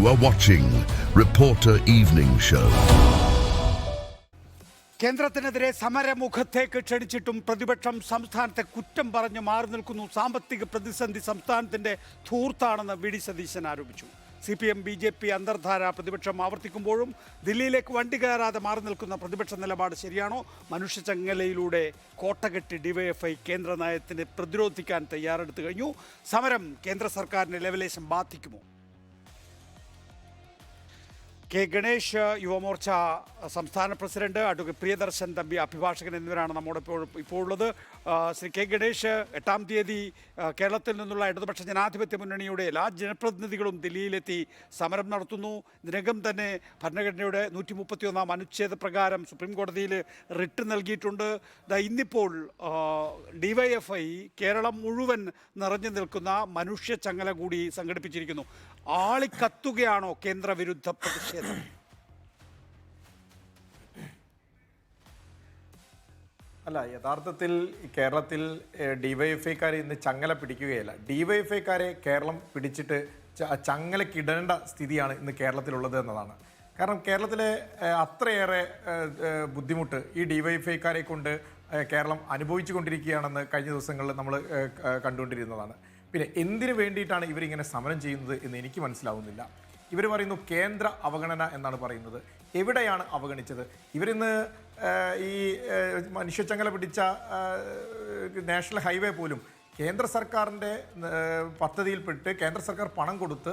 You are watching Reporter Evening Show. കേന്ദ്രത്തിനെതിരെ സമരമുഖത്തേക്ക് ക്ഷണിച്ചിട്ടും പ്രതിപക്ഷം സംസ്ഥാനത്തെ കുറ്റം പറഞ്ഞു മാറി നിൽക്കുന്നു. സാമ്പത്തിക പ്രതിസന്ധി സംസ്ഥാനത്തിന്റെ ധൂർത്താണെന്ന് വി ഡി സതീശൻ ആരോപിച്ചു. C P M B J P അന്തർധാര പ്രതിപക്ഷം ആവർത്തിക്കുമ്പോഴും ദില്ലിയിലേക്ക് വണ്ടി കയറാതെ മാറി നിൽക്കുന്ന പ്രതിപക്ഷ നിലപാട് ശരിയാണോ? മനുഷ്യചങ്ങലയിലൂടെ കോട്ടകെട്ടി ഡിവൈഎഫ്ഐ കേന്ദ്ര നയത്തിന് പ്രതിരോധിക്കാൻ തയ്യാറെടുത്തു കഴിഞ്ഞു. സമരം കേന്ദ്ര സർക്കാരിന്റെ ലെവലേശം ബാധിക്കുമോ? കെ ഗണേഷ് യുവമോർച്ച സംസ്ഥാന പ്രസിഡന്റ് അഡ്വക്കേറ്റ് പ്രിയദർശൻ തമ്പി അഭിഭാഷകൻ എന്നിവരാണ് നമ്മുടെ ഇപ്പോൾ ഇപ്പോൾ ഉള്ളത്. ശ്രീ കെ ഗണേഷ് എട്ടാം തീയതി കേരളത്തിൽ നിന്നുള്ള ഇടതുപക്ഷ ജനാധിപത്യ മുന്നണിയുടെ എല്ലാ ജനപ്രതിനിധികളും ദില്ലിയിലെത്തി സമരം നടത്തുന്നു. ഇതിനകം തന്നെ ഭരണഘടനയുടെ നൂറ്റി മുപ്പത്തി ഒന്നാം അനുച്ഛേദ പ്രകാരം സുപ്രീം കോടതിയിൽ റിട്ട് നൽകിയിട്ടുണ്ട്. ഇന്നിപ്പോൾ ഡിവൈഎഫ്ഐ കേരളം മുഴുവൻ നിറഞ്ഞു നിൽക്കുന്ന മനുഷ്യ ചങ്ങല കൂടി സംഘടിപ്പിച്ചിരിക്കുന്നു. ആളിക്കത്തുകയാണോ കേന്ദ്ര വിരുദ്ധ പ്രതിഷേധം? അല്ല യഥാർത്ഥത്തിൽ കേരളത്തിൽ ഡിവൈഎഫ്ഐക്കാരെ ഇന്ന് ചങ്ങല പിടിക്കുകയല്ല. ഡിവൈഎഫ്ഐക്കാരെ കേരളം പിടിച്ചിട്ട് ചങ്ങല ചങ്ങലക്കിടേണ്ട സ്ഥിതിയാണ് ഇന്ന് കേരളത്തിലുള്ളത് എന്നതാണ്. കാരണം കേരളത്തിലെ അത്രയേറെ ബുദ്ധിമുട്ട് ഈ ഡിവൈഎഫ്ഐക്കാരെ കൊണ്ട് കേരളം അനുഭവിച്ചു കൊണ്ടിരിക്കുകയാണെന്ന് കഴിഞ്ഞ ദിവസങ്ങളിൽ നമ്മൾ കണ്ടുകൊണ്ടിരുന്നതാണ്. പിന്നെ എന്തിനു വേണ്ടിയിട്ടാണ് ഇവരിങ്ങനെ സമരം ചെയ്യുന്നത് എന്ന് എനിക്ക് മനസ്സിലാവുന്നില്ല. ഇവർ പറയുന്നു കേന്ദ്ര അവഗണന എന്നാണ് പറയുന്നത്. എവിടെയാണ് അവഗണിച്ചത്? ഇവരിന്ന് ഈ മനുഷ്യച്ചങ്ങല പിടിച്ച നാഷണൽ ഹൈവേ പോലും കേന്ദ്ര സർക്കാരിന്റെ പദ്ധതിയിൽപ്പെട്ട് കേന്ദ്ര സർക്കാർ പണം കൊടുത്ത്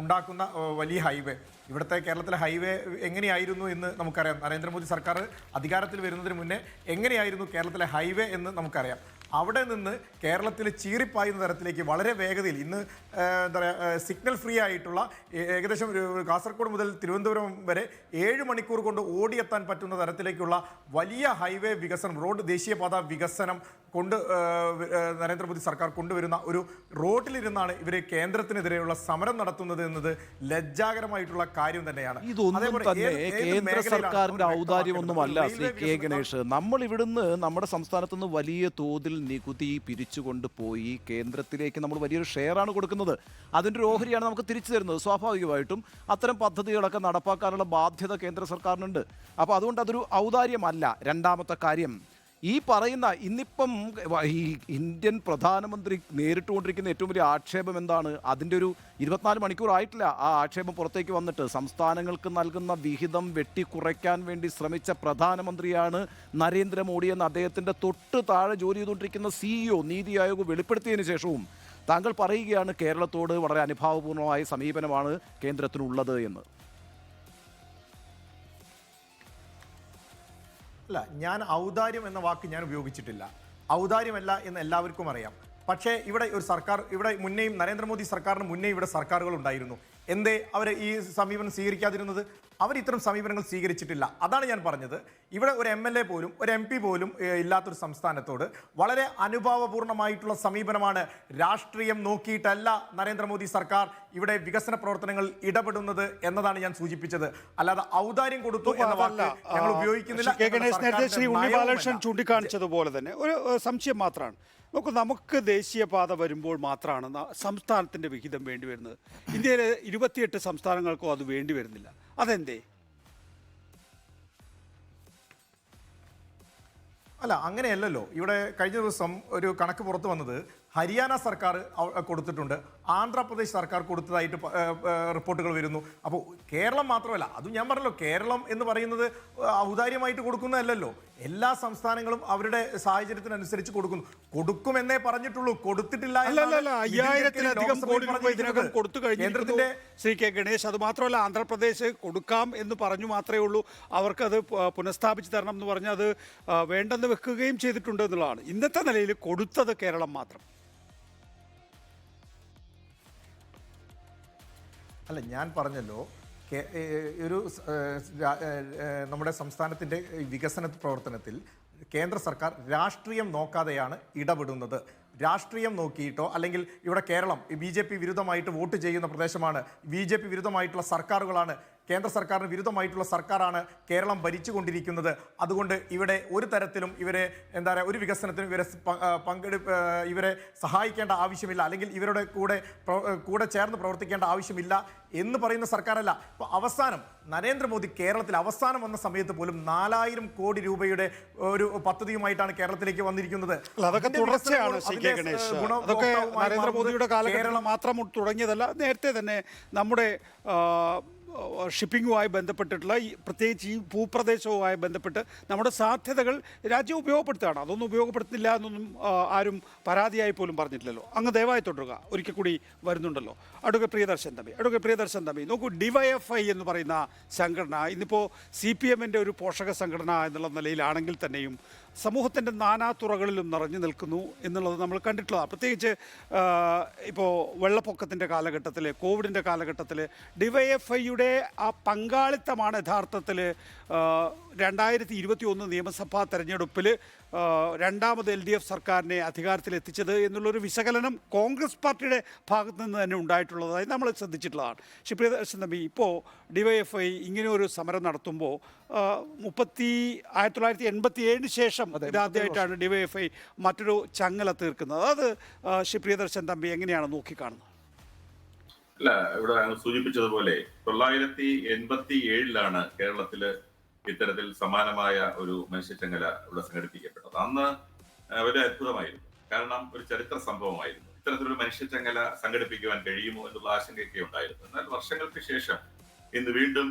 ഉണ്ടാക്കുന്ന വലിയ ഹൈവേ. ഇവിടുത്തെ കേരളത്തിലെ ഹൈവേ എങ്ങനെയായിരുന്നു എന്ന് നമുക്കറിയാം. നരേന്ദ്രമോദി സർക്കാർ അധികാരത്തിൽ വരുന്നതിന് മുന്നേ എങ്ങനെയായിരുന്നു കേരളത്തിലെ ഹൈവേ എന്ന് നമുക്കറിയാം. അവിടെ നിന്ന് കേരളത്തിൽ ചീറിപ്പായുന്ന തരത്തിലേക്ക് വളരെ വേഗതയിൽ ഇന്ന് എന്താ പറയുക സിഗ്നൽ ഫ്രീ ആയിട്ടുള്ള ഏകദേശം കാസർഗോഡ് മുതൽ തിരുവനന്തപുരം വരെ ഏഴ് മണിക്കൂർ കൊണ്ട് ഓടിയെത്താൻ പറ്റുന്ന തരത്തിലേക്കുള്ള വലിയ ഹൈവേ വികസനം റോഡ് ദേശീയപാത വികസനം കൊണ്ട് നരേന്ദ്രമോദി സർക്കാർ കൊണ്ടുവരുന്ന ഒരു റോട്ടിലിരുന്നാണ് ഇവർ കേന്ദ്രത്തിനെതിരെയുള്ള സമരം നടത്തുന്നത് എന്നത് ലജ്ജാകരമായിട്ടുള്ള കാര്യം തന്നെയാണ്. ഇതൊന്നും തന്നെ കേന്ദ്ര സർക്കാരിന്റെ ഔദാര്യമൊന്നുമല്ല ശ്രീ കെ ഗണേഷ്. നമ്മൾ ഇവിടുന്ന് നമ്മുടെ സംസ്ഥാനത്ത് നിന്ന് വലിയ തോതിൽ നികുതി പിരിച്ചുകൊണ്ട് പോയി കേന്ദ്രത്തിലേക്ക് നമ്മൾ വലിയൊരു ഷെയറാണ് കൊടുക്കുന്നത്. അതിന്റെ ഒരു ഓഹരിയാണ് നമുക്ക് തിരിച്ചു തരുന്നത്. സ്വാഭാവികമായിട്ടും അത്തരം പദ്ധതികളൊക്കെ നടപ്പാക്കാനുള്ള ബാധ്യത കേന്ദ്ര സർക്കാരിനുണ്ട്. അപ്പോൾ അതുകൊണ്ട് അതൊരു ഔദാര്യമല്ല. രണ്ടാമത്തെ കാര്യം ഈ പറയുന്ന ഇന്നിപ്പം ഈ ഇന്ത്യൻ പ്രധാനമന്ത്രി നേരിട്ടുകൊണ്ടിരിക്കുന്ന ഏറ്റവും വലിയ ആക്ഷേപം എന്താണ്? അതിന്റെ ഒരു ഇരുപത്തിനാല് മണിക്കൂർ ആയിട്ടില്ല ആ ആക്ഷേപം പുറത്തേക്ക് വന്നിട്ട്. സംസ്ഥാനങ്ങൾക്ക് നൽകുന്ന വിഹിതം വെട്ടിക്കുറയ്ക്കാൻ വേണ്ടി ശ്രമിച്ച പ്രധാനമന്ത്രിയാണ് നരേന്ദ്രമോദി എന്ന അദ്ദേഹത്തിന്റെ തൊട്ട് താഴെ ജോലി ചെയ്തുകൊണ്ടിരിക്കുന്ന സിഇഒ നീതി ആയോഗ് വെളിപ്പെടുത്തിയതിന് ശേഷവും താങ്കൾ പറയുകയാണ് കേരളത്തോട് വളരെ അനുഭാവപൂർണമായ സമീപനമാണ് കേന്ദ്രത്തിനുള്ളത് എന്ന്. അല്ല ഞാൻ ഔദാര്യം എന്ന വാക്ക് ഞാൻ ഉപയോഗിച്ചിട്ടില്ല. ഔദാര്യമല്ല എന്ന് എല്ലാവർക്കും അറിയാം. പക്ഷേ ഇവിടെ ഒരു സർക്കാർ ഇവിടെ മുന്നേയും നരേന്ദ്രമോദി സർക്കാരിന് മുന്നേ ഇവിടെ സർക്കാരുകൾ ഉണ്ടായിരുന്നു. എന്തേ അവർ ഈ സമീപനം സ്വീകരിക്കാതിരുന്നത്? അവർ ഇത്തരം സമീപനങ്ങൾ സ്വീകരിച്ചിട്ടില്ല. അതാണ് ഞാൻ പറഞ്ഞത്. ഇവിടെ ഒരു എം എൽ എ പോലും ഒരു എം പി പോലും ഇല്ലാത്തൊരു സംസ്ഥാനത്തോട് വളരെ അനുഭാവപൂർണമായിട്ടുള്ള സമീപനമാണ് രാഷ്ട്രീയം നോക്കിയിട്ടല്ല നരേന്ദ്രമോദി സർക്കാർ ഇവിടെ വികസന പ്രവർത്തനങ്ങൾ ഇടപെടുന്നത് എന്നതാണ് ഞാൻ സൂചിപ്പിച്ചത്. അല്ലാതെ ഔദാര്യം കൊടുത്തു എന്ന വാക്ക് ഞങ്ങൾ ഉപയോഗിക്കുന്നില്ല ശ്രീ ഉണ്ണി ബാലകൃഷ്ണൻ. ചൂണ്ടിക്കാണിച്ചതുപോലെ തന്നെ ഒരു സംശയം മാത്രമാണ്. നോക്കൂ നമുക്ക് ദേശീയപാത വരുമ്പോൾ മാത്രമാണ് സംസ്ഥാനത്തിന്റെ വിഹിതം വേണ്ടി വരുന്നത്. ഇന്ത്യയിലെ ഇരുപത്തിയെട്ട് സംസ്ഥാനങ്ങൾക്കോ അത് വേണ്ടി വരുന്നില്ല. അതെന്തേ? അല്ല അങ്ങനെയല്ലല്ലോ. ഇവിടെ കഴിഞ്ഞ ദിവസം ഒരു കണക്ക് പുറത്തു വന്നത് ഹരിയാന സർക്കാർ കൊടുത്തിട്ടുണ്ട്. ആന്ധ്രാപ്രദേശ് സർക്കാർ കൊടുത്തതായിട്ട് റിപ്പോർട്ടുകൾ വരുന്നു. അപ്പോൾ കേരളം മാത്രമല്ല അതും ഞാൻ പറഞ്ഞല്ലോ കേരളം എന്ന് പറയുന്നത് ഔദാര്യമായിട്ട് കൊടുക്കുന്നതല്ലല്ലോ. എല്ലാ സംസ്ഥാനങ്ങളും അവരുടെ സാഹചര്യത്തിനനുസരിച്ച് കൊടുക്കുന്നു. കൊടുക്കുമെന്നേ പറഞ്ഞിട്ടുള്ളൂ. കൊടുത്തിട്ടില്ല അയ്യായിരത്തിലധികം കോടി രൂപ ഇതിനകം കൊടുത്തു കഴിഞ്ഞിട്ടുണ്ട് കേന്ദ്രത്തിന്റെ ശ്രീ കെ ഗണേഷ്. അത് മാത്രമല്ല ആന്ധ്രാപ്രദേശ് കൊടുക്കാം എന്ന് പറഞ്ഞു മാത്രമേ ഉള്ളൂ. അവർക്കത് പുനഃസ്ഥാപിച്ച് തരണം എന്ന് പറഞ്ഞ് അത് വേണ്ടെന്ന് വെക്കുകയും ചെയ്തിട്ടുണ്ട് എന്നുള്ളതാണ്. ഇന്നത്തെ നിലയിൽ കൊടുത്തത് കേരളം മാത്രം. അല്ല ഞാൻ പറഞ്ഞല്ലോ ഒരു നമ്മുടെ സംസ്ഥാനത്തിന്റെ വികസന പ്രവർത്തനത്തിൽ കേന്ദ്ര സർക്കാർ രാഷ്ട്രീയം നോക്കാതെയാണ് ഇടപെടുന്നത്. രാഷ്ട്രീയം നോക്കിയിട്ടോ അല്ലെങ്കിൽ ഇവിടെ കേരളം ബി ജെ പി വിരുദ്ധമായിട്ട് വോട്ട് ചെയ്യുന്ന പ്രദേശമാണ്. ബി ജെ പി വിരുദ്ധമായിട്ടുള്ള സർക്കാരുകളാണ് കേന്ദ്ര സർക്കാരിന് വിരുദ്ധമായിട്ടുള്ള സർക്കാരാണ് കേരളം ഭരിച്ചുകൊണ്ടിരിക്കുന്നത്. അതുകൊണ്ട് ഇവിടെ ഒരു തരത്തിലും ഇവരെ എന്താ പറയുക ഒരു വികസനത്തിനും ഇവരെ പങ്കെടുപ്പ് ഇവരെ സഹായിക്കേണ്ട ആവശ്യമില്ല. അല്ലെങ്കിൽ ഇവരുടെ കൂടെ കൂടെ ചേർന്ന് പ്രവർത്തിക്കേണ്ട ആവശ്യമില്ല എന്ന് പറയുന്ന സർക്കാരല്ല. ഇപ്പോൾ അവസാനം നരേന്ദ്രമോദി കേരളത്തിൽ അവസാനം വന്ന സമയത്ത് പോലും നാലായിരം കോടി രൂപയുടെ ഒരു പദ്ധതിയുമായിട്ടാണ് കേരളത്തിലേക്ക് വന്നിരിക്കുന്നത്. അതൊക്കെ തുടർച്ചയാണ് അതൊക്കെ നരേന്ദ്രമോദിയുടെ കാലഘട്ടം കേരളം മാത്രം തുടങ്ങിയതല്ല നേരത്തെ തന്നെ നമ്മുടെ ഷിപ്പിങ്ങുമായി ബന്ധപ്പെട്ടിട്ടുള്ള പ്രത്യേകിച്ച് ഈ ഭൂപ്രദേശവുമായി ബന്ധപ്പെട്ട് നമ്മുടെ സാധ്യതകൾ രാജ്യം ഉപയോഗപ്പെടുത്തുകയാണ്. അതൊന്നും ഉപയോഗപ്പെടുത്തുന്നില്ല എന്നൊന്നും ആരും പരാതിയായി പോലും പറഞ്ഞിട്ടില്ലല്ലോ. അങ്ങ് ദയവായി തുടരുക. ഒരിക്കൽ കൂടി വരുന്നുണ്ടല്ലോ. അടുക്ക പ്രിയദർശൻ തമ്പി അടുക്ക പ്രിയദർശൻ തമ്പി നോക്കൂ ഡിവൈഎഫ്ഐ എന്ന് പറയുന്ന സംഘടന ഇന്നിപ്പോൾ സി പി എമ്മിന്റെ ഒരു പോഷക സംഘടന എന്നുള്ള നിലയിലാണെങ്കിൽ തന്നെയും സമൂഹത്തിന്റെ നാനാതുറകളിലും നിറഞ്ഞു നിൽക്കുന്നു എന്നുള്ളത് നമ്മൾ കണ്ടിട്ടുള്ളതാണ്. പ്രത്യേകിച്ച് ഇപ്പോൾ വെള്ളപ്പൊക്കത്തിന്റെ കാലഘട്ടത്തിൽ കോവിഡിന്റെ കാലഘട്ടത്തിൽ ഡിവൈഎഫ്ഐയുടെ ആ പങ്കാളിത്തമാണ് യഥാർത്ഥത്തിൽ രണ്ടായിരത്തി ഇരുപത്തി ഒന്ന് നിയമസഭാ തെരഞ്ഞെടുപ്പിൽ രണ്ടാമത് എൽ ഡി എഫ് സർക്കാരിനെ അധികാരത്തിലെത്തിച്ചത് എന്നുള്ളൊരു വിശകലനം കോൺഗ്രസ് പാർട്ടിയുടെ ഭാഗത്തു നിന്ന് തന്നെ ഉണ്ടായിട്ടുള്ളതായി നമ്മൾ ശ്രദ്ധിച്ചിട്ടുള്ളതാണ്. ശ്രീ പ്രിയദർശൻ തമ്പി ഇപ്പോൾ ഡിവൈഎഫ്ഐ ഇങ്ങനെ ഒരു സമരം നടത്തുമ്പോൾ മുപ്പത്തി ആയിരത്തി തൊള്ളായിരത്തി എൺപത്തി ഏഴിന് ശേഷം ഇതാദ്യമായിട്ടാണ് ഡിവൈഎഫ്ഐ മറ്റൊരു ചങ്ങല തീർക്കുന്നത്. അത് ശ്രീ പ്രിയദർശൻ തമ്പി എങ്ങനെയാണ് നോക്കിക്കാണുന്നത്? അല്ല ഇവിടെ സൂചിപ്പിച്ചതുപോലെ തൊള്ളായിരത്തി എൺപത്തി ഏഴിലാണ് കേരളത്തിൽ ഇത്തരത്തിൽ സമാനമായ ഒരു മനുഷ്യച്ചങ്ങല ഇവിടെ സംഘടിപ്പിക്കപ്പെട്ടത് അന്ന് വലിയ അത്ഭുതമായിരുന്നു. കാരണം ഒരു ചരിത്ര സംഭവമായിരുന്നു. ഇത്തരത്തിലൊരു മനുഷ്യച്ചങ്ങല സംഘടിപ്പിക്കുവാൻ കഴിയുമോ എന്നുള്ള ആശങ്കയൊക്കെ ഉണ്ടായിരുന്നു. എന്നാൽ വർഷങ്ങൾക്ക് ശേഷം ഇന്ന് വീണ്ടും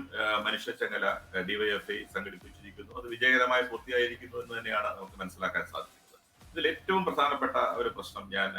മനുഷ്യച്ചങ്ങല ഡിവൈഎഫ്ഐ സംഘടിപ്പിച്ചിരിക്കുന്നു. അത് വിജയകരമായി പൂർത്തിയായിരിക്കുന്നു എന്ന് തന്നെയാണ് നമുക്ക് മനസ്സിലാക്കാൻ സാധിക്കുന്നത്. ഇതിൽ ഏറ്റവും പ്രധാനപ്പെട്ട ഒരു പ്രശ്നം ഞാൻ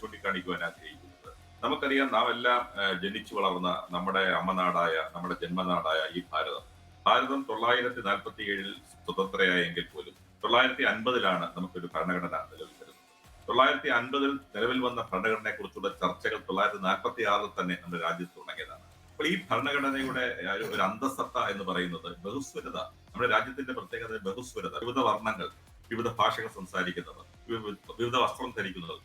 ചൂണ്ടിക്കാണിക്കുവാൻ ആഗ്രഹിക്കുന്നത്. നമുക്കറിയാം നാം എല്ലാം ജനിച്ചു വളർന്ന നമ്മുടെ അമ്മനാടായ നമ്മുടെ ജന്മനാടായ ഈ ഭാരതം ഭാരതം തൊള്ളായിരത്തി നാൽപ്പത്തി ഏഴിൽ സ്വതന്ത്രയായെങ്കിൽ പോലും തൊള്ളായിരത്തി അൻപതിലാണ് നമുക്കൊരു ഭരണഘടന നിലവിൽ വരുന്നത് തൊള്ളായിരത്തി അൻപതിൽ നിലവിൽ വന്ന ഭരണഘടനയെ കുറിച്ചുള്ള ചർച്ചകൾ തൊള്ളായിരത്തി നാൽപ്പത്തി ആറിൽ തന്നെ നമ്മുടെ രാജ്യത്ത് തുടങ്ങിയതാണ്. അപ്പോൾ ഈ ഭരണഘടനയുടെ ഒരു- അന്തസത്ത എന്ന് പറയുന്നത് ബഹുസ്വരത നമ്മുടെ രാജ്യത്തിന്റെ പ്രത്യേകത ബഹുസ്വരത വിവിധ വർണങ്ങൾ വിവിധ ഭാഷകൾ സംസാരിക്കുന്നവർ വിവിധ വസ്ത്രം ധരിക്കുന്നവർ.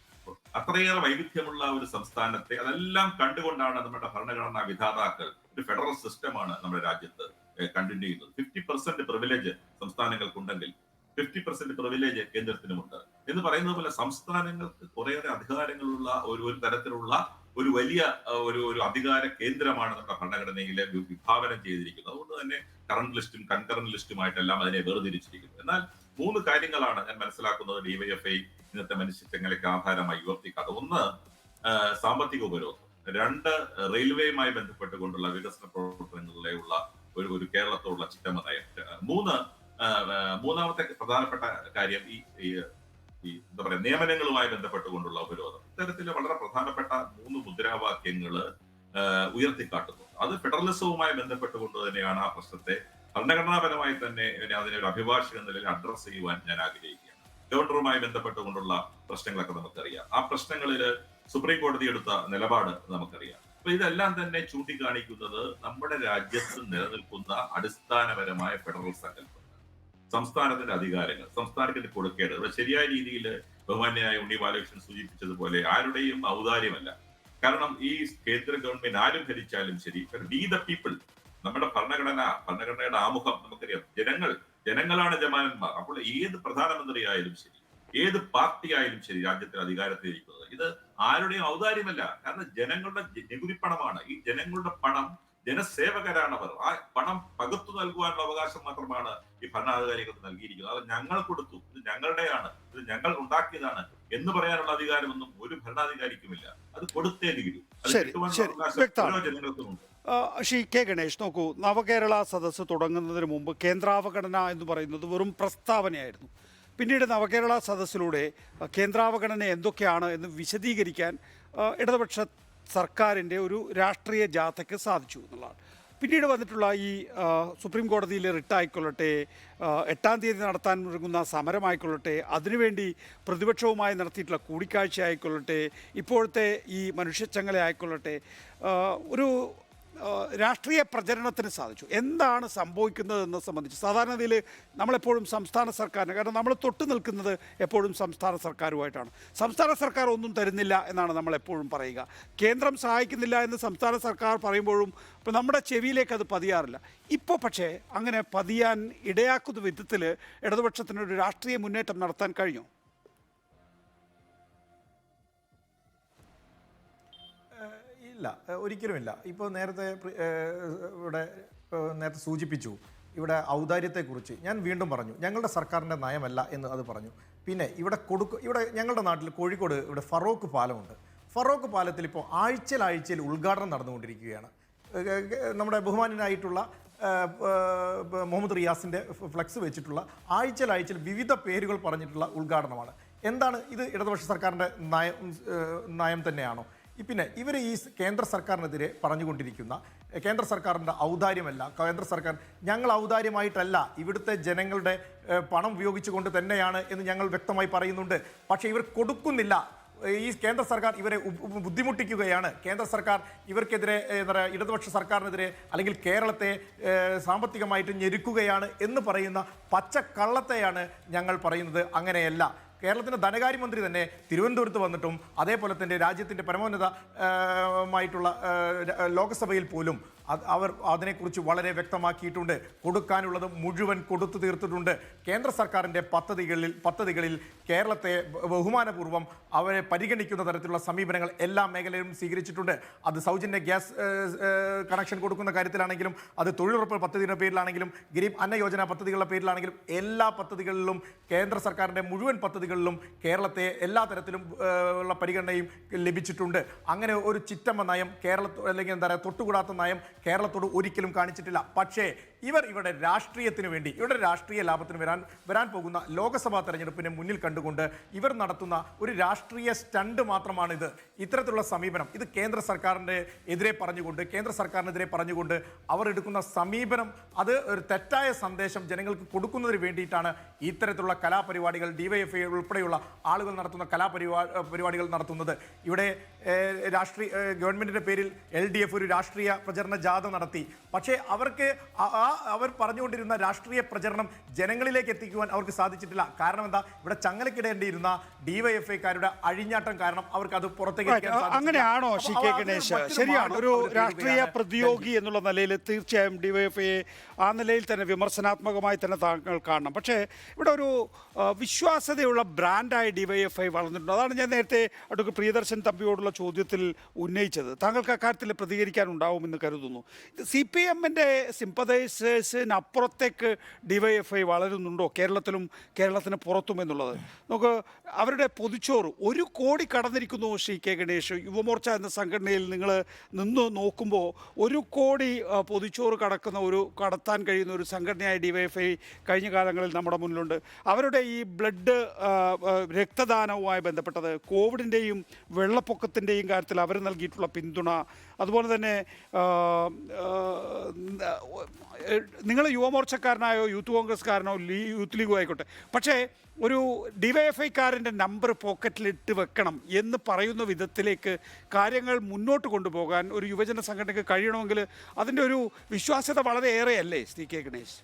അത്രയേറെ വൈവിധ്യമുള്ള ഒരു സംസ്ഥാനത്തെ അതെല്ലാം കണ്ടുകൊണ്ടാണ് നമ്മുടെ ഭരണഘടനാ വിധാതാക്കൾ ഒരു ഫെഡറൽ സിസ്റ്റമാണ് നമ്മുടെ രാജ്യത്ത് കണ്ടിന്യൂ ചെയ്യുന്നത് ഫിഫ്റ്റി പെർസെന്റ് പ്രിവിലേജ് സംസ്ഥാനങ്ങൾക്കുണ്ടെങ്കിൽ ഫിഫ്റ്റി പെർസെന്റ് പ്രിവിലേജ് കേന്ദ്രത്തിനുമുണ്ട്. എന്ന് പറയുന്നത് പോലെ സംസ്ഥാനങ്ങൾക്ക് കുറേയേറെ അധികാരങ്ങളുള്ള ഒരു ഒരു തരത്തിലുള്ള ഒരു വലിയ ഒരു ഒരു അധികാര കേന്ദ്രമാണ് നമ്മുടെ ഭരണഘടനയിലെ വി- വിഭാവനം ചെയ്തിരിക്കുന്നത്. അതുകൊണ്ട് തന്നെ കറണ്ട് ലിസ്റ്റും കൺകറന്റ് ലിസ്റ്റുമായിട്ടെല്ലാം അതിനെ വേർതിരിച്ചിരിക്കുന്നു. എന്നാൽ മൂന്ന് കാര്യങ്ങളാണ് ഞാൻ മനസ്സിലാക്കുന്നത് ഡിവൈഎഫ്ഐ ഇന്നത്തെ മനുഷ്യച്ചങ്ങലയ്ക്ക് ആധാരമായി ഉയർത്തിക്കാത്ത ഒന്ന് സാമ്പത്തിക ഉപരോധം. രണ്ട് റെയിൽവേയുമായി ബന്ധപ്പെട്ടുകൊണ്ടുള്ള വികസന പ്രവർത്തനങ്ങളിലുള്ള ഒരു ഒരു കേരളത്തോടുള്ള ചിറ്റമ്മ നയം മൂന്ന് മൂന്നാമത്തെ പ്രധാനപ്പെട്ട കാര്യം ഈ ഈ- എന്താ പറയാ നിയമനങ്ങളുമായി ബന്ധപ്പെട്ടുകൊണ്ടുള്ള ഉപരോധം ഇത്തരത്തിൽ വളരെ പ്രധാനപ്പെട്ട മൂന്ന് മുദ്രാവാക്യങ്ങൾ ഉയർത്തിക്കാട്ടുന്നു. അത് ഫെഡറലിസവുമായി ബന്ധപ്പെട്ടുകൊണ്ട് തന്നെയാണ് ആ പ്രശ്നത്തെ ഭരണഘടനാപരമായി തന്നെ അതിനെ ഒരു അഭിഭാഷക നിലയിൽ അഡ്രസ് ചെയ്യുവാൻ ഞാൻ ആഗ്രഹിക്കുകയാണ്. ഗവർണറുമായി ബന്ധപ്പെട്ടുകൊണ്ടുള്ള പ്രശ്നങ്ങളൊക്കെ നമുക്കറിയാം. ആ പ്രശ്നങ്ങളിൽ സുപ്രീം കോടതി എടുത്ത നിലപാട് നമുക്കറിയാം. അപ്പൊ ഇതെല്ലാം തന്നെ ചൂണ്ടിക്കാണിക്കുന്നത് നമ്മുടെ രാജ്യത്ത് നിലനിൽക്കുന്ന അടിസ്ഥാനപരമായ ഫെഡറൽ സങ്കല്പം. സംസ്ഥാനത്തിന്റെ അധികാരങ്ങൾ സംസ്ഥാനത്തിന് കൊടുക്കേണ്ടത്. ശരിയായ രീതിയിൽ ബഹുമാന്യനായ ഉണ്ണി ബാലകൃഷ്ണൻ സൂചിപ്പിച്ചതുപോലെ ആരുടെയും ഔദാര്യമല്ല. കാരണം ഈ കേന്ദ്ര ഗവൺമെന്റ് ആരും ഭരിച്ചാലും ശരി ബി ദ പീപ്പിൾ നമ്മുടെ ഭരണഘടന ഭരണഘടനയുടെ ആമുഖം നമുക്കറിയാം. ജനങ്ങൾ ജനങ്ങളാണ് ജമാനന്മാർ. അപ്പോൾ ഏത് പ്രധാനമന്ത്രി ആയാലും ശരി ഏത് പാർട്ടി ആയാലും ശരി രാജ്യത്തിൽ അധികാരത്തിലിരിക്കുന്നത്. ഇത് ആരുടെയും ഔദാര്യമല്ല. കാരണം ജനങ്ങളുടെ നികുതി പണമാണ്. ഈ ജനങ്ങളുടെ പണം ജനസേവകരാണ് അവർ ആ പണം പകുത്തു നൽകുവാനുള്ള അവകാശം മാത്രമാണ് ഈ ഭരണാധികാരികൾക്ക് നൽകിയിരിക്കുന്നത്. അത് ഞങ്ങൾ കൊടുത്തു. ഇത് ഞങ്ങളുടെയാണ്. ഇത് ഞങ്ങൾ ഉണ്ടാക്കിയതാണ്. എന്ന് പറയാനുള്ള അധികാരമൊന്നും ഒരു ഭരണാധികാരിക്കുമില്ല. അത് കൊടുത്തേ തീരൂ. ജനങ്ങൾക്കുമുണ്ട്. ശ്രീ കെ ഗണേഷ് നോക്കൂ. നവകേരള സദസ്സ് തുടങ്ങുന്നതിന് മുമ്പ് കേന്ദ്രാവഗണന എന്ന് പറയുന്നത് വെറും പ്രസ്താവനയായിരുന്നു. പിന്നീട് നവകേരള സദസ്സിലൂടെ കേന്ദ്രാവഗണന എന്തൊക്കെയാണ് എന്ന് വിശദീകരിക്കാൻ ഇടതുപക്ഷ സർക്കാരിന്റെ ഒരു രാഷ്ട്രീയ ജാഥയ്ക്ക് സാധിച്ചു എന്നുള്ളതാണ്. പിന്നീട് വന്നിട്ടുള്ള ഈ സുപ്രീം കോടതിയിലെ റിട്ടായിക്കൊള്ളട്ടെ എട്ടാം തീയതി നടത്താൻ ഒരുങ്ങുന്ന സമരമായിക്കൊള്ളട്ടെ അതിനുവേണ്ടി പ്രതിപക്ഷവുമായി നടത്തിയിട്ടുള്ള കൂടിക്കാഴ്ച ആയിക്കൊള്ളട്ടെ ഇപ്പോഴത്തെ ഈ മനുഷ്യച്ചങ്ങല ആയിക്കൊള്ളട്ടെ ഒരു രാഷ്ട്രീയ പ്രചരണത്തിന് സാധിച്ചു. എന്താണ് സംഭവിക്കുന്നതെന്ന് സംബന്ധിച്ച് സാധാരണഗതിയിൽ നമ്മളെപ്പോഴും സംസ്ഥാന സർക്കാരിന് കാരണം നമ്മൾ തൊട്ട് നിൽക്കുന്നത് എപ്പോഴും സംസ്ഥാന സർക്കാരുമായിട്ടാണ്. സംസ്ഥാന സർക്കാർ ഒന്നും തരുന്നില്ല എന്നാണ് നമ്മളെപ്പോഴും പറയുക. കേന്ദ്രം സഹായിക്കുന്നില്ല എന്ന് സംസ്ഥാന സർക്കാർ പറയുമ്പോഴും ഇപ്പം നമ്മുടെ ചെവിയിലേക്ക് അത് പതിയാറില്ല. ഇപ്പോൾ പക്ഷേ അങ്ങനെ പതിയാൻ ഇടയാക്കുന്ന വിധത്തിൽ ഇടതുപക്ഷത്തിനൊരു രാഷ്ട്രീയ മുന്നേറ്റം നടത്താൻ കഴിഞ്ഞു? ഇല്ല ഒരിക്കലുമില്ല ഇപ്പോൾ നേരത്തെ ഇവിടെ നേരത്തെ സൂചിപ്പിച്ചു ഇവിടെ ഔദാര്യത്തെക്കുറിച്ച് ഞാൻ വീണ്ടും പറഞ്ഞു ഞങ്ങളുടെ സർക്കാരിന്റെ നയമല്ല എന്ന് അത് പറഞ്ഞു. പിന്നെ ഇവിടെ കൊടുക്ക ഇവിടെ ഞങ്ങളുടെ നാട്ടിൽ കോഴിക്കോട് ഇവിടെ ഫറോക്ക് പാലമുണ്ട്. ഫറോക്ക് പാലത്തിൽ ഇപ്പോൾ ആഴ്ചയിൽ ഉദ്ഘാടനം നടന്നുകൊണ്ടിരിക്കുകയാണ്. നമ്മുടെ ഏഹ് മുഹമ്മദ് റിയാസിന്റെ ഫ്ലക്സ് വെച്ചിട്ടുള്ള ആഴ്ചയിൽ വിവിധ പേരുകൾ പറഞ്ഞിട്ടുള്ള ഉദ്ഘാടനമാണ്. എന്താണ് ഇത് ഇടതുപക്ഷ സർക്കാരിന്റെ നയം നയം തന്നെയാണോ? പിന്നെ ഇവർ ഈ കേന്ദ്ര സർക്കാരിനെതിരെ പറഞ്ഞുകൊണ്ടിരിക്കുന്ന കേന്ദ്ര സർക്കാരിന്റെ ഔദാര്യമല്ല കേന്ദ്ര സർക്കാർ ഞങ്ങൾ ഔദാര്യമായിട്ടല്ല ഇവിടുത്തെ ജനങ്ങളുടെ പണം ഉപയോഗിച്ചുകൊണ്ട് തന്നെയാണ് എന്ന് ഞങ്ങൾ വ്യക്തമായി പറയുന്നുണ്ട്. പക്ഷേ ഇവർ കൊടുക്കുന്നില്ല. ഈ കേന്ദ്ര സർക്കാർ ഇവരെ ബുദ്ധിമുട്ടിക്കുകയാണ്. കേന്ദ്ര സർക്കാർ ഇവർക്കെതിരെ എന്താ പറയുക ഇടതുപക്ഷ സർക്കാരിനെതിരെ അല്ലെങ്കിൽ കേരളത്തെ സാമ്പത്തികമായിട്ട് ഞെരുക്കുകയാണ് എന്ന് പറയുന്ന പച്ചക്കള്ളത്തെയാണ് ഞങ്ങൾ പറയുന്നത്. അങ്ങനെയല്ല. കേരളത്തിന്റെ ധനകാര്യമന്ത്രി തന്നെ തിരുവനന്തപുരത്ത് വന്നിട്ടും അതേപോലെ തന്നെ രാജ്യത്തിന്റെ പരമോന്നതമായിട്ടുള്ള ലോക്സഭയിൽ പോലും അവർ അതിനെക്കുറിച്ച് വളരെ വ്യക്തമാക്കിയിട്ടുണ്ട്. കൊടുക്കാനുള്ളത് മുഴുവൻ കൊടുത്തു തീർത്തിട്ടുണ്ട്. കേന്ദ്ര സർക്കാരിന്റെ പദ്ധതികളിൽ പദ്ധതികളിൽ കേരളത്തെ ബഹുമാനപൂർവം അവരെ പരിഗണിക്കുന്ന തരത്തിലുള്ള സമീപനങ്ങൾ എല്ലാ മേഖലയിലും സ്വീകരിച്ചിട്ടുണ്ട്. അത് സൗജന്യ ഗ്യാസ് കണക്ഷൻ കൊടുക്കുന്ന കാര്യത്തിലാണെങ്കിലും അത് തൊഴിലുറപ്പ് പദ്ധതിയുടെ പേരിലാണെങ്കിലും ഗരീബ് അന്ന യോജന പദ്ധതികളുടെ പേരിലാണെങ്കിലും എല്ലാ പദ്ധതികളിലും കേന്ദ്ര സർക്കാരിന്റെ മുഴുവൻ പദ്ധതികളിലും കേരളത്തെ എല്ലാ തരത്തിലും ഉള്ള പരിഗണനയും ലഭിച്ചിട്ടുണ്ട്. അങ്ങനെ ഒരു ചിറ്റമ്മ നയം കേരള അല്ലെങ്കിൽ എന്താ പറയുക തൊട്ടുകൂടാത്ത നയം കേരളത്തോട് ഒരിക്കലും കാണിച്ചിട്ടില്ല. പക്ഷേ ഇവർ ഇവിടെ രാഷ്ട്രീയത്തിന് വേണ്ടി ഇവരുടെ രാഷ്ട്രീയ ലാഭത്തിന് വരാൻ വരാൻ പോകുന്ന ലോക്സഭാ തെരഞ്ഞെടുപ്പിനെ മുന്നിൽ കണ്ടുകൊണ്ട് ഇവർ നടത്തുന്ന ഒരു രാഷ്ട്രീയ സ്റ്റണ്ട് മാത്രമാണിത്. ഇത്തരത്തിലുള്ള സമീപനം ഇത് കേന്ദ്ര സർക്കാരിന്റെ എതിരെ പറഞ്ഞുകൊണ്ട് കേന്ദ്ര സർക്കാരിനെതിരെ പറഞ്ഞുകൊണ്ട് അവർ എടുക്കുന്ന സമീപനം അത് ഒരു തെറ്റായ സന്ദേശം ജനങ്ങൾക്ക് കൊടുക്കുന്നതിന് വേണ്ടിയിട്ടാണ് ഇത്തരത്തിലുള്ള കലാപരിപാടികൾ ഡിവൈഎഫ്ഐ ഉൾപ്പെടെയുള്ള ആളുകൾ നടത്തുന്ന കലാപരിപാ പരിപാടികൾ നടത്തുന്നത്. ഇവിടെ രാഷ്ട്രീയ ഗവൺമെന്റിന്റെ പേരിൽ എൽ ഒരു രാഷ്ട്രീയ പ്രചരണ ജാഥ നടത്തി. പക്ഷേ അവർക്ക് ആ അവർ പറഞ്ഞുകൊണ്ടിരുന്ന രാഷ്ട്രീയ പ്രചരണം ജനങ്ങളിലേക്ക് എത്തിക്കുവാൻ അവർക്ക് സാധിച്ചിട്ടില്ല. കാരണം എന്താ? ഇവിടെ ചങ്ങലക്കിടേണ്ടിയിരുന്ന ഡിവൈഎഫ്ഐക്കാരുടെ അഴിഞ്ഞാട്ടം കാരണം അവർക്ക് അത് പുറത്തേക്ക്. അങ്ങനെയാണോ അപ്പോൾ കെ ഗണേശ് ശരിയാണ്. ഒരു രാഷ്ട്രീയ പ്രതിയോഗി എന്നുള്ള നിലയിൽ തീർച്ചയായും ഡിവൈഎഫ്ഐയെ ആ നിലയിൽ തന്നെ വിമർശനാത്മകമായി തന്നെ താങ്കൾ കാണണം. പക്ഷേ ഇവിടെ ഒരു വിശ്വാസ്യതയുള്ള ബ്രാൻഡായി ഡിവൈഎഫ്ഐ വളർന്നിട്ടുണ്ട്. അതാണ് ഞാൻ നേരത്തെ അടുക്ക് പ്രിയദർശൻ തമ്പിയോടുള്ള ചോദ്യത്തിൽ ഉന്നയിച്ചത്. താങ്കൾക്ക് അക്കാര്യത്തിൽ പ്രതികരിക്കാനുണ്ടാവുമെന്ന് കരുതുന്നു. സി പി എമ്മിന്റെ സിമ്പതൈസേഴ്സിനപ്പുറത്തേക്ക് ഡിവൈഎഫ്ഐ വളരുന്നുണ്ടോ? കേരളത്തിലും കേരളത്തിന് പുറത്തും എന്നുള്ളത്. നമുക്ക് അവരുടെ പൊതുച്ചോറ് ഒരു കോടി കടന്നിരിക്കുന്നു ശ്രീ കെ ഗണേഷ്. യുവമോർച്ച എന്ന സംഘടനയിൽ നിങ്ങൾ നിന്ന് നോക്കുമ്പോൾ ഒരു കോടി പൊതുച്ചോറ് കടക്കുന്ന ഒരു കടത്താൻ കഴിയുന്ന ഒരു സംഘടനയായ ഡിവൈഎഫ്ഐ കഴിഞ്ഞ കാലങ്ങളിൽ നമ്മുടെ മുന്നിലുണ്ട്. അവരുടെ ഈ ബ്ലഡ് രക്തദാനവുമായി ബന്ധപ്പെട്ടത് കോവിഡിന്റെയും വെള്ളപ്പൊക്കത്തിന്റെയും കാര്യത്തിൽ അവർ നൽകിയിട്ടുള്ള പിന്തുണ അതുപോലെ തന്നെ നിങ്ങൾ യുവമോർച്ചക്കാരനായോ യൂത്ത് കോൺഗ്രസ്കാരനോ യൂത്ത് ലീഗോ ആയിക്കോട്ടെ. പക്ഷേ ഒരു ഡിവൈഎഫ്ഐക്കാരന്റെ നമ്പർ പോക്കറ്റിലിട്ട് വെക്കണം എന്ന് പറയുന്ന വിധത്തിലേക്ക് കാര്യങ്ങൾ മുന്നോട്ട് കൊണ്ടുപോകാൻ ഒരു യുവജന സംഘടനയ്ക്ക് കഴിയണമെങ്കിൽ അതിന്റെ ഒരു വിശ്വാസ്യത വളരെ ഏറെയല്ലേ ശ്രീ കെ ഗണേശ്?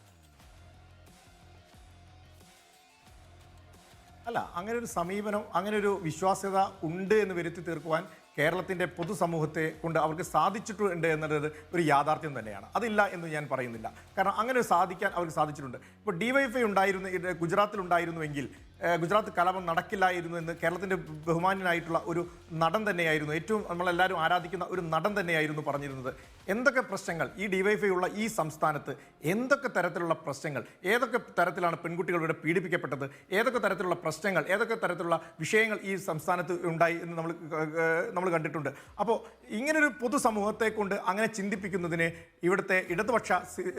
അല്ല അങ്ങനെ ഒരു സമീപനം അങ്ങനെ ഒരു വിശ്വാസ്യത ഉണ്ട് എന്ന് വരുത്തി തീർക്കുവാൻ കേരളത്തിന്റെ പൊതുസമൂഹത്തെ കൊണ്ട് അവർക്ക് സാധിച്ചിട്ടുണ്ട് എന്നുള്ളത് ഒരു യാഥാർത്ഥ്യം തന്നെയാണ്. അതില്ല എന്ന് ഞാൻ പറയുന്നില്ല. കാരണം അങ്ങനെ സാധിക്കാൻ അവർക്ക് സാധിച്ചിട്ടുണ്ട്. ഇപ്പോൾ ഡിവൈഫൈ ഉണ്ടായിരുന്നു ഉണ്ടായിരുന്ന ഗുജറാത്തിൽ ഉണ്ടായിരുന്നുവെങ്കിൽ ഗുജറാത്ത് കലാപം നടക്കില്ലായിരുന്നു എന്ന് കേരളത്തിന്റെ ബഹുമാന്യനായിട്ടുള്ള ഒരു നടൻ തന്നെയായിരുന്നു. ഏറ്റവും നമ്മളെല്ലാവരും ആരാധിക്കുന്ന ഒരു നടൻ തന്നെയായിരുന്നു പറഞ്ഞിരുന്നത്. എന്തൊക്കെ പ്രശ്നങ്ങൾ ഈ ഡിവൈഫൈ ഉള്ള ഈ സംസ്ഥാനത്ത്? എന്തൊക്കെ തരത്തിലുള്ള പ്രശ്നങ്ങൾ? ഏതൊക്കെ തരത്തിലാണ് പെൺകുട്ടികൾ ഇവിടെ പീഡിപ്പിക്കപ്പെട്ടത്? ഏതൊക്കെ തരത്തിലുള്ള പ്രശ്നങ്ങൾ? ഏതൊക്കെ തരത്തിലുള്ള വിഷയങ്ങൾ ഈ സംസ്ഥാനത്ത് ഉണ്ടായി എന്ന് നമ്മൾ നമ്മൾ കണ്ടിട്ടുണ്ട്. അപ്പോൾ ഇങ്ങനൊരു പൊതുസമൂഹത്തെ കൊണ്ട് അങ്ങനെ ചിന്തിപ്പിക്കുന്നതിന് ഇവിടുത്തെ ഇടതുപക്ഷ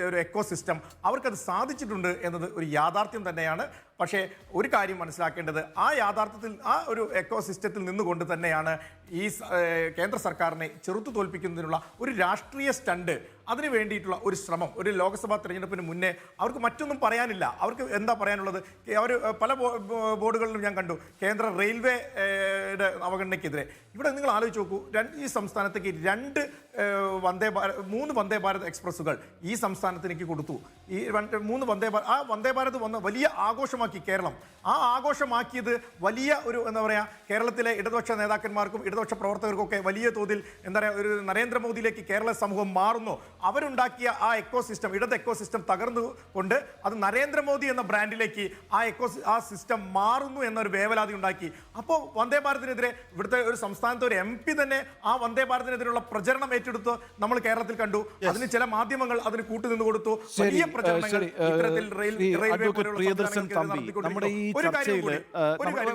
ഒരു എക്കോ സിസ്റ്റം അവർക്കത് സാധിച്ചിട്ടുണ്ട് എന്നത് ഒരു യാഥാർത്ഥ്യം തന്നെയാണ്. പക്ഷേ ഒരു കാര്യം മനസ്സിലാക്കേണ്ടത് ആ യാഥാർത്ഥ്യത്തിൽ ആ ഒരു എക്കോ സിസ്റ്റത്തിൽ നിന്നുകൊണ്ട് തന്നെയാണ് ഈ കേന്ദ്ര സർക്കാരിനെ ചെറുത്തു തോൽപ്പിക്കുന്നതിനുള്ള ഒരു രാഷ്ട്രീയ സ്റ്റണ്ട് അതിന് വേണ്ടിയിട്ടുള്ള ഒരു ശ്രമം ഒരു ലോക്സഭാ തെരഞ്ഞെടുപ്പിന് മുന്നേ അവർക്ക് മറ്റൊന്നും പറയാനില്ല. അവർക്ക് എന്താ പറയാനുള്ളത്? അവർ പല ബോർഡുകളിലും ഞാൻ കണ്ടു കേന്ദ്ര റെയിൽവേ ഏഹ്, അവഗണനയ്ക്കെതിരെ. ഇവിടെ നിങ്ങൾ ആലോചിച്ച് നോക്കൂ ഈ സംസ്ഥാനത്തേക്ക് രണ്ട് വന്ദേ ഭാരത് മൂന്ന് വന്ദേ ഭാരത് എക്സ്പ്രസ്സുകൾ ഈ സംസ്ഥാനത്തിലേക്ക് കൊടുത്തു. ഈ മൂന്ന് വന്ദേ ഭാരത് ആ വന്ദേ ഭാരത് വന്ന് വലിയ ആഘോഷമാക്കി കേരളം. ആ ആഘോഷമാക്കിയത് വലിയ ഒരു എന്താ പറയുക കേരളത്തിലെ ഇടതുപക്ഷ നേതാക്കന്മാർക്കും ഇടതുപക്ഷ പ്രവർത്തകർക്കൊക്കെ വലിയ തോതിൽ എന്താ പറയുക ഒരു നരേന്ദ്രമോദിയിലേക്ക് കേരള സമൂഹം മാറുന്നു. അവരുണ്ടാക്കിയ ആ എക്കോ സിസ്റ്റം ഇടത് എക്കോ സിസ്റ്റം തകർന്നു കൊണ്ട് അത് നരേന്ദ്രമോദി എന്ന ബ്രാൻഡിലേക്ക് ആ എക്കോ ആ സിസ്റ്റം മാറുന്നു എന്നൊരു വേവലാതി ഉണ്ടാക്കി. അപ്പോൾ വന്ദേ ഭാരതിനെതിരെ ഇവിടുത്തെ ഒരു സംസ്ഥാനത്തെ ഒരു എം പി തന്നെ ആ വന്ദേ ഭാരതിനെതിരെയുള്ള പ്രചരണം ഏറ്റെടുത്ത് നമ്മൾ കേരളത്തിൽ കണ്ടു. അതിന് ചില മാധ്യമങ്ങൾ അതിന് കൂട്ടുനിന്ന് കൊടുത്തു. വലിയ പ്രചരണങ്ങൾ ഇത്തരത്തിൽ റെയിൽവേ പ്രിയദർശൻ തമ്പി നമ്മുടെ ഈ ചർച്ചയിൽ.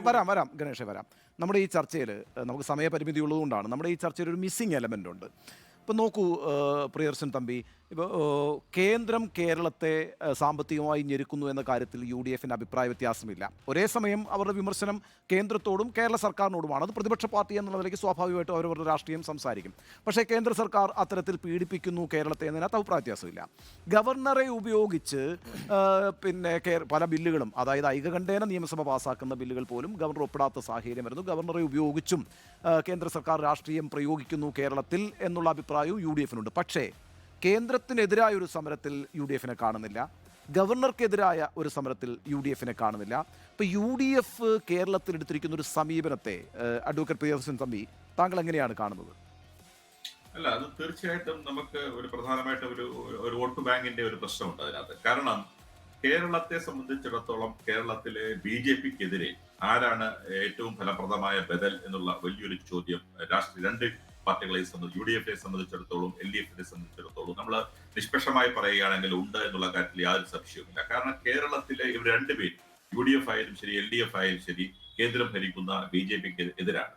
വരാം വരാം ഗണേഷ് വരാം. നമ്മുടെ ഈ ചർച്ചയിൽ നമുക്ക് സമയപരിമിതി ഉള്ളതുകൊണ്ടാണ് നമ്മുടെ ഈ ചർച്ചയിൽ ഒരു മിസ്സിങ് എലമെന്റ് ഉണ്ട്. ഇപ്പം നോക്കൂ പ്രിയർശൻ തമ്പി ഇപ്പോൾ കേന്ദ്രം കേരളത്തെ സാമ്പത്തികമായി ഞെരുക്കുന്നു എന്ന കാര്യത്തിൽ യു ഡി എഫിന് അഭിപ്രായ വ്യത്യാസമില്ല. ഒരേ സമയം അവരുടെ വിമർശനം കേന്ദ്രത്തോടും കേരള സർക്കാരിനോടുമാണ്. അത് പ്രതിപക്ഷ പാർട്ടി എന്നുള്ള നിലയ്ക്ക് സ്വാഭാവികമായിട്ടും അവരവരുടെ രാഷ്ട്രീയം സംസാരിക്കും. പക്ഷേ കേന്ദ്ര സർക്കാർ അത്തരത്തിൽ പീഡിപ്പിക്കുന്നു കേരളത്തെ എന്നതിനകത്ത് അഭിപ്രായ വ്യത്യാസമില്ല. ഗവർണറെ ഉപയോഗിച്ച് പിന്നെ പല ബില്ലുകളും അതായത് ഐകകണ്ഠേന നിയമസഭ പാസ്സാക്കുന്ന ബില്ലുകൾ പോലും ഗവർണർ ഒപ്പിടാത്ത സാഹചര്യം വരുന്നു. ഗവർണറെ ഉപയോഗിച്ചും കേന്ദ്ര സർക്കാർ രാഷ്ട്രീയം പ്രയോഗിക്കുന്നു കേരളത്തിൽ എന്നുള്ള അഭിപ്രായവും യു ഡി എഫിനുണ്ട് പക്ഷേ കേന്ദ്രത്തിനെതിരായ ഒരു സമരത്തിൽ യു ഡി എഫിനെ കാണുന്നില്ല. ഗവർണർക്കെതിരായ ഒരു സമരത്തിൽ യു ഡി എഫിനെ കാണുന്നില്ല. ഇപ്പൊ യു ഡി എഫ് കേരളത്തിൽ എടുത്തിരിക്കുന്ന ഒരു സമീപനത്തെ അഡ്വക്കേറ്റ് പ്രിയദർശൻ തമ്പി താങ്കൾ എങ്ങനെയാണ് കാണുന്നത്? അല്ല അത് തീർച്ചയായിട്ടും നമുക്ക് ഒരു പ്രധാനമായിട്ട് ഒരു ഒരു വോട്ട് ബാങ്കിന്റെ ഒരു പ്രശ്നമുണ്ട് അതിനകത്ത്. കാരണം കേരളത്തെ സംബന്ധിച്ചിടത്തോളം കേരളത്തിലെ ബി ജെ പിക്കെതിരെ ആരാണ് ഏറ്റവും ഫലപ്രദമായ ബദൽ എന്നുള്ള വലിയൊരു ചോദ്യം രാഷ്ട്രീയ രണ്ട് പാർട്ടികളെ സംബന്ധിച്ച് യു ഡി എഫിനെ സംബന്ധിച്ചിടത്തോളം എൽ ഡി എഫിനെ സംബന്ധിച്ചിടത്തോളം നമ്മൾ നിഷ്പക്ഷമായി പറയുകയാണെങ്കിൽ ഉണ്ട് എന്നുള്ള കാര്യത്തിൽ യാതൊരു സംശയവുമില്ല. കാരണം കേരളത്തിലെ ഇവർ രണ്ടുപേരും യു ഡി എഫ് ആയാലും ശരി എൽ ഡി എഫ് ആയാലും ശരി കേന്ദ്രം ഭരിക്കുന്ന ബി ജെ പിക്ക് എതിരാണ്.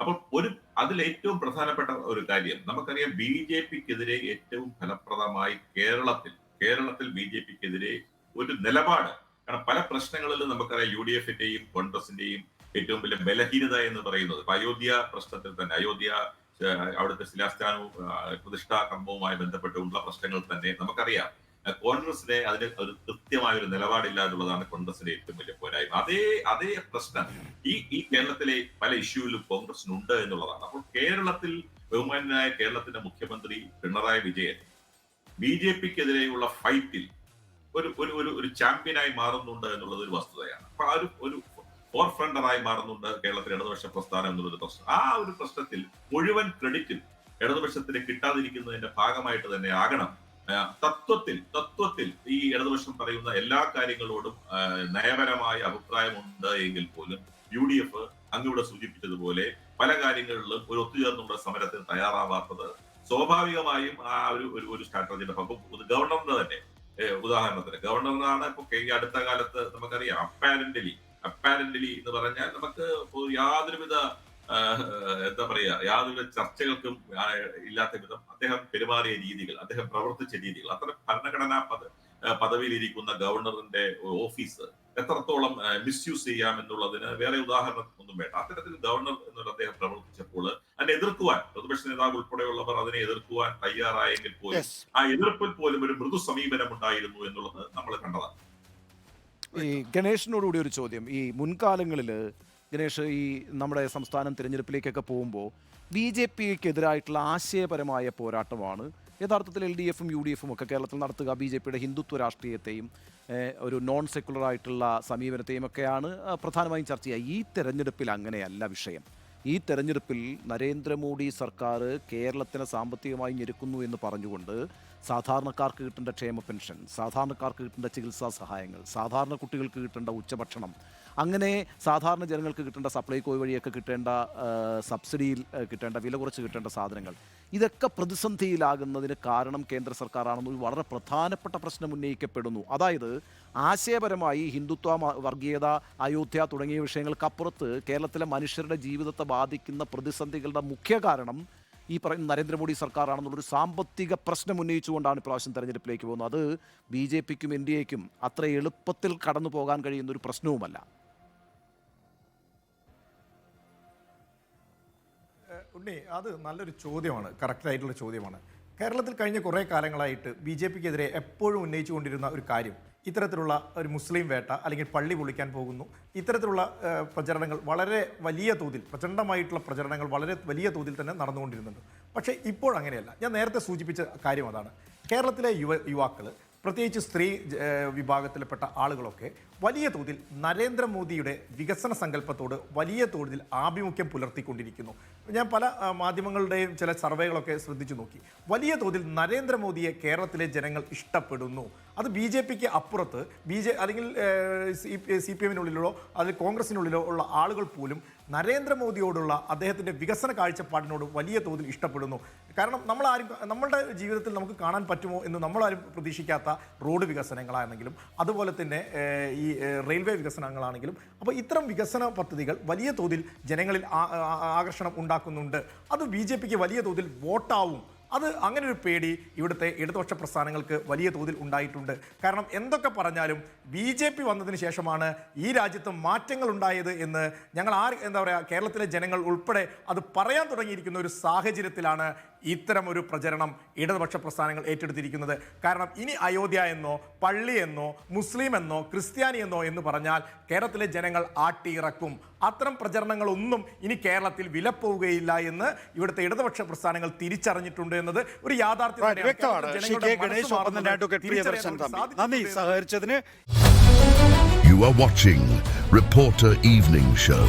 അപ്പോൾ ഒരു അതിൽ ഏറ്റവും പ്രധാനപ്പെട്ട ഒരു കാര്യം നമുക്കറിയാം ബി ജെ പിക്കെതിരെ ഏറ്റവും ഫലപ്രദമായി കേരളത്തിൽ കേരളത്തിൽ ബി ജെ പിക്കെതിരെ ഒരു നിലപാട്. കാരണം പല പ്രശ്നങ്ങളിലും നമുക്കറിയാം യു ഡി എഫിന്റെയും കോൺഗ്രസിന്റെയും ഏറ്റവും വലിയ ബലഹീനത എന്ന് പറയുന്നത് അയോധ്യ പ്രശ്നത്തിൽ തന്നെ അയോധ്യ അവിടുത്തെ ശിലാസ്ഥാനവും പ്രതിഷ്ഠാ കർമ്മവുമായി ബന്ധപ്പെട്ടുള്ള പ്രശ്നങ്ങൾ തന്നെ നമുക്കറിയാം. കോൺഗ്രസിനെ അതിന് ഒരു കൃത്യമായ ഒരു നിലപാടില്ല എന്നുള്ളതാണ് കോൺഗ്രസിന്റെ ഏറ്റവും വലിയ പോരായ്മ. അതേ അതേ പ്രശ്നം ഈ ഈ കേരളത്തിലെ പല ഇഷ്യൂവിലും കോൺഗ്രസിനുണ്ട് എന്നുള്ളതാണ്. അപ്പോൾ കേരളത്തിൽ ബഹുമാനായ കേരളത്തിന്റെ മുഖ്യമന്ത്രി പിണറായി വിജയൻ ബി ജെ പിക്കെതിരെയുള്ള ഫൈറ്റിൽ ഒരു ഒരു ഒരു ചാമ്പ്യനായി മാറുന്നുണ്ട് എന്നുള്ളത് ഒരു വസ്തുതയാണ്. അപ്പൊ ആ ഒരു ഫോർ ഫ്രണ്ടറായി മാറുന്നുണ്ട് കേരളത്തിലെ ഇടതുപക്ഷ പ്രസ്ഥാനം എന്നുള്ളൊരു പ്രശ്നം. ആ ഒരു പ്രശ്നത്തിൽ മുഴുവൻ ക്രെഡിറ്റും ഇടതുപക്ഷത്തിന് കിട്ടാതിരിക്കുന്നതിന്റെ ഭാഗമായിട്ട് തന്നെ ആകണം. തത്വത്തിൽ തത്വത്തിൽ ഈ ഇടതുപക്ഷം പറയുന്ന എല്ലാ കാര്യങ്ങളോടും നയപരമായ അഭിപ്രായമുണ്ട് എങ്കിൽ പോലും യു ഡി എഫ് അങ്ങിവിടെ സൂചിപ്പിച്ചതുപോലെ പല കാര്യങ്ങളിലും ഒരു ഒത്തുചേർന്നുള്ള സമരത്തിന് തയ്യാറാവാത്തത് സ്വാഭാവികമായും ആ ഒരു ഒരു സ്ട്രാറ്റജിയുടെ ഭാഗം ഗവർണറിന്റെ തന്നെ. ഉദാഹരണത്തിന് ഗവർണറിനാണ് ഇപ്പൊ അടുത്ത കാലത്ത് നമുക്കറിയാം അപ്പാരന്റലി അപ്പാരന്റലി എന്ന് പറഞ്ഞാൽ നമുക്ക് യാതൊരുവിധ എന്താ പറയുക യാതൊരു ചർച്ചകൾക്കും ഇല്ലാത്ത വിധം അദ്ദേഹം പെരുമാറിയ രീതികൾ അദ്ദേഹം പ്രവർത്തിച്ച രീതികൾ അത്ര ഭരണഘടനാ പദ പദവിയിലിരിക്കുന്ന ഗവർണറിന്റെ ഓഫീസ് എത്രത്തോളം മിസ്യൂസ് ചെയ്യാം എന്നുള്ളതിന് വേറെ ഉദാഹരണം ഒന്നും വേണ്ട. അത്തരത്തിൽ ഗവർണർ എന്നുള്ള അദ്ദേഹം പ്രവർത്തിച്ചപ്പോൾ അതിനെ എതിർക്കുവാൻ പ്രതിപക്ഷ നേതാവ് ഉൾപ്പെടെയുള്ളവർ അതിനെ എതിർക്കുവാൻ തയ്യാറായെങ്കിൽ പോലും ആ എതിർപ്പിൽ പോലും ഒരു മൃദു സമീപനം ഉണ്ടായിരുന്നു എന്നുള്ളത് നമ്മൾ കണ്ടതാണ്. ഈ ഗണേഷിനോടുകൂടി ഒരു ചോദ്യം. ഈ മുൻകാലങ്ങളിൽ ഗണേഷ് ഈ നമ്മുടെ സംസ്ഥാനം തിരഞ്ഞെടുപ്പിലേക്കൊക്കെ പോകുമ്പോൾ ബി ജെ പിക്കെതിരായിട്ടുള്ള ആശയപരമായ പോരാട്ടമാണ്. യഥാർത്ഥത്തിൽ എൽ ഡി എഫും യു ഡി എഫും ഒക്കെ കേരളത്തിൽ നടത്തുക ബി ജെ പിയുടെ ഹിന്ദുത്വ രാഷ്ട്രീയത്തെയും ഒരു നോൺ സെക്കുലർ ആയിട്ടുള്ള സമീപനത്തെയും ഒക്കെയാണ് പ്രധാനമായും ചർച്ച ചെയ്യുക. ഈ തെരഞ്ഞെടുപ്പിൽ അങ്ങനെയല്ല വിഷയം. ഈ തെരഞ്ഞെടുപ്പിൽ നരേന്ദ്രമോദി സർക്കാർ കേരളത്തിനെ സാമ്പത്തികമായി ഞെരുക്കുന്നു എന്ന് പറഞ്ഞുകൊണ്ട് സാധാരണക്കാർക്ക് കിട്ടേണ്ട ക്ഷേമ പെൻഷൻ സാധാരണക്കാർക്ക് കിട്ടേണ്ട ചികിത്സാ സഹായങ്ങൾ സാധാരണ കുട്ടികൾക്ക് കിട്ടേണ്ട ഉച്ചഭക്ഷണം അങ്ങനെ സാധാരണ ജനങ്ങൾക്ക് കിട്ടേണ്ട സപ്ലൈകോ വഴിയൊക്കെ കിട്ടേണ്ട സബ്സിഡിയിൽ കിട്ടേണ്ട വില കുറച്ച് കിട്ടേണ്ട സാധനങ്ങൾ. ഇതൊക്കെ പ്രതിസന്ധിയിലാകുന്നതിന് കാരണം കേന്ദ്ര സർക്കാരാണെന്ന് വളരെ പ്രധാനപ്പെട്ട പ്രശ്നം ഉന്നയിക്കപ്പെടുന്നു. അതായത് ആശയപരമായി ഹിന്ദുത്വ വർഗീയത അയോധ്യ തുടങ്ങിയ വിഷയങ്ങൾക്കപ്പുറത്ത് കേരളത്തിലെ മനുഷ്യരുടെ ജീവിതത്തെ ബാധിക്കുന്ന പ്രതിസന്ധികളുടെ മുഖ്യ കാരണം ഈ പറയുന്ന നരേന്ദ്രമോദി സർക്കാരാണെന്നുള്ളൊരു സാമ്പത്തിക പ്രശ്നം ഉന്നയിച്ചുകൊണ്ടാണ് ഇപ്രാവശ്യം തെരഞ്ഞെടുപ്പിലേക്ക് പോകുന്നത്. അത് ബി ജെ പിക്കും എൻ ഡി എക്കും അത്ര എളുപ്പത്തിൽ കടന്നു പോകാൻ കഴിയുന്ന ഒരു പ്രശ്നവുമല്ല ഉണ്ണി അത് നല്ലൊരു ചോദ്യമാണ്. കറക്റ്റ് ആയിട്ടുള്ള ചോദ്യമാണ്. കേരളത്തിൽ കഴിഞ്ഞ കുറേ കാലങ്ങളായിട്ട് ബി ജെ പിക്കെതിരെ എപ്പോഴും ഉന്നയിച്ചുകൊണ്ടിരുന്ന ഒരു കാര്യം ഇത്തരത്തിലുള്ള ഒരു മുസ്ലിം വേട്ട അല്ലെങ്കിൽ പള്ളി പൊളിക്കാൻ പോകുന്നു. ഇത്തരത്തിലുള്ള പ്രചരണങ്ങൾ വളരെ വലിയ തോതിൽ പ്രചണ്ഡമായിട്ടുള്ള പ്രചരണങ്ങൾ വളരെ വലിയ തോതിൽ തന്നെ നടന്നുകൊണ്ടിരുന്നുണ്ട്. പക്ഷേ ഇപ്പോൾ അങ്ങനെയല്ല. ഞാൻ നേരത്തെ സൂചിപ്പിച്ച കാര്യം അതാണ്. കേരളത്തിലെ യുവ യുവാക്കൾ പ്രത്യേകിച്ച് സ്ത്രീ വിഭാഗത്തിൽപ്പെട്ട ആളുകളൊക്കെ വലിയ തോതിൽ നരേന്ദ്രമോദിയുടെ വികസന സങ്കല്പത്തോട് വലിയ തോതിൽ ആഭിമുഖ്യം പുലർത്തിക്കൊണ്ടിരിക്കുന്നു. ഞാൻ പല മാധ്യമങ്ങളുടെയും ചില സർവേകളൊക്കെ ശ്രദ്ധിച്ചു നോക്കി. വലിയ തോതിൽ നരേന്ദ്രമോദിയെ കേരളത്തിലെ ജനങ്ങൾ ഇഷ്ടപ്പെടുന്നു. അത് ബി ജെ പിക്ക് അപ്പുറത്ത് ബി ജെ അല്ലെങ്കിൽ സി പി എമ്മിനുള്ളിലോ അല്ലെങ്കിൽ കോൺഗ്രസിനുള്ളിലോ ഉള്ള ആളുകൾ പോലും നരേന്ദ്രമോദിയോടുള്ള അദ്ദേഹത്തിന്റെ വികസന കാഴ്ചപ്പാടിനോട് വലിയ തോതിൽ ഇഷ്ടപ്പെടുന്നു. കാരണം നമ്മൾ ആരും നമ്മളുടെ ജീവിതത്തിൽ നമുക്ക് കാണാൻ പറ്റുമോ എന്ന് നമ്മളാരും പ്രതീക്ഷിക്കാത്ത റോഡ് വികസനങ്ങളാണെങ്കിലും അതുപോലെ തന്നെ ഏഹ്, ഈ റെയിൽവേ വികസനങ്ങളാണെങ്കിലും അപ്പോൾ ഇത്തരം വികസന പദ്ധതികൾ വലിയ തോതിൽ ജനങ്ങളിൽ ആകർഷണം ഉണ്ടാക്കുന്നുണ്ട്. അത് ബി ജെ പിക്ക് വലിയ തോതിൽ വോട്ടാവും. അത് അങ്ങനെ ഒരു പേടി ഇവിടുത്തെ ഇടതുപക്ഷ പ്രസ്ഥാനങ്ങൾക്ക് വലിയ തോതിൽ ഉണ്ടായിട്ടുണ്ട്. കാരണം എന്തൊക്കെ പറഞ്ഞാലും ബി ജെ പി വന്നതിന് ശേഷമാണ് ഈ രാജ്യത്ത് മാറ്റങ്ങൾ ഉണ്ടായത് എന്ന് ഞങ്ങൾ ആ എന്താ പറയുക കേരളത്തിലെ ജനങ്ങൾ ഉൾപ്പെടെ അത് പറയാൻ തുടങ്ങിയിരിക്കുന്ന ഒരു സാഹചര്യത്തിലാണ് ഇത്തരം ഒരു പ്രചരണം ഇടതുപക്ഷ പ്രസ്ഥാനങ്ങൾ ഏറ്റെടുത്തിരിക്കുന്നത്. കാരണം ഇനി അയോധ്യ എന്നോ പള്ളി എന്നോ മുസ്ലിം എന്നോ ക്രിസ്ത്യാനി എന്നോ എന്ന് പറഞ്ഞാൽ കേരളത്തിലെ ജനങ്ങൾ ആട്ടിയിറക്കും. അത്തരം പ്രചരണങ്ങളൊന്നും ഇനി കേരളത്തിൽ വിലപ്പോവുകയില്ല എന്ന് ഇവിടുത്തെ ഇടതുപക്ഷ പ്രസ്ഥാനങ്ങൾ തിരിച്ചറിഞ്ഞിട്ടുണ്ട് എന്നത് ഒരു യാഥാർത്ഥ്യം You are watching Reporter Evening Show.